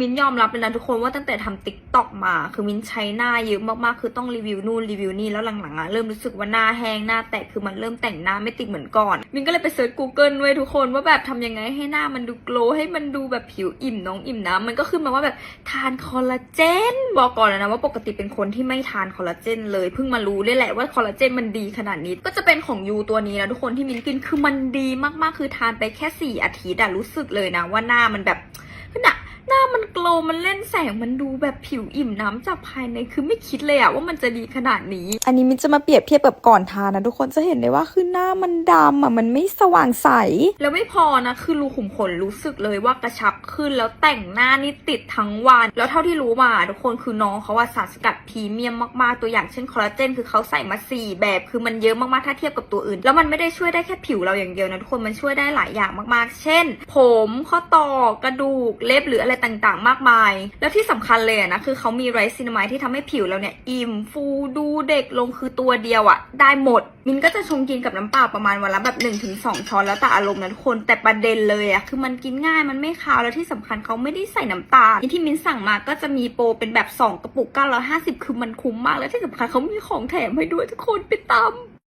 มิ้นยอมรับเลยนะทุกคนว่าตั้งแต่ทำติ๊กต็อกมา คือมิ้นใช้หน้าเยอะมากๆ คือต้องรีวิวนู่นรีวิวนี่แล้วหลังๆอะเริ่มรู้สึกว่าหน้าแห้งหน้าแตกคือมันเริ่มแต่งหน้าไม่ติดเหมือนก่อน มิ้นก็เลยไปเซิร์ช Google ไว้ทุกคนว่าแบบทำยังไงให้หน้ามันดูโกลให้มันดูแบบผิวอิ่มน้องอิ่มน้ำมันก็ขึ้นมาว่าแบบทานคอลลาเจนบอกก่อนเลยนะว่าปกติเป็นคนที่ไม่ทานคอลลาเจนเลยเพิ่งมารู้เลยแหละว่าคอลลาเจนมันดีขนาดนี้ก็จะเป็นของยูตัวนี้นะทุกคนที่มิ้นกินคือมันดีมากๆ คือทานไปแค่สี่อาทิตย์อะรู้สึกเลยนะว่าหน้ามันแบบ หน้าหน้ามันโกลว์มันเล่นแสงมันดูแบบผิวอิ่มน้ำจากภายในคือไม่คิดเลยอะว่ามันจะดีขนาดนี้ อันนี้มินจะมาเปรียบเทียบกับก่อนทานนะทุกคนจะเห็นได้ว่าคือหน้ามันดำอะมันไม่สว่างใส แล้วไม่พอนะคือรูขุมขนรู้สึกเลยว่ากระชับขึ้นแล้วแต่งหน้านี่ติดทั้งวัน แล้วเท่าที่รู้มาทุกคนคือน้องเขาว่าสารสกัดพรีเมียมมากๆตัวอย่างเช่นคอลลาเจนคือเขาใส่มา4แบบคือมันเยอะมากๆถ้าเทียบกับตัวอื่น แล้วมันไม่ได้ช่วยได้แค่ผิวเราอย่างเดียวนะทุกคนมันช่วยได้หลายอย่างมากๆ เช่น ผมข้อต่อกระดูกเล็บหรืออะไรต่างๆ มากมาย แล้วที่สำคัญเลยนะคือเขามีไรซินามายที่ทำให้ผิวเราเนี่ยอิ่มฟูดูเด็กลงคือตัวเดียวอะได้หมด มินก็จะชงกินกับน้ำเปล่าประมาณวันละแบบ1นถึงสช้อนแล้วแต่อารมณ์นะทุกคนแต่ประเด็นเลยอะคือมันกินง่ายมันไม่คาวแล้วที่สำคัญเขาไม่ได้ใส่น้ำตาลที่มินสั่งมาก็จะมีโปรเป็นแบบ 2 กระปุก950 คือมันคุ้มมาก แล้วที่สำคัญเขามีของแถมให้ด้วยทุกคนไปตาม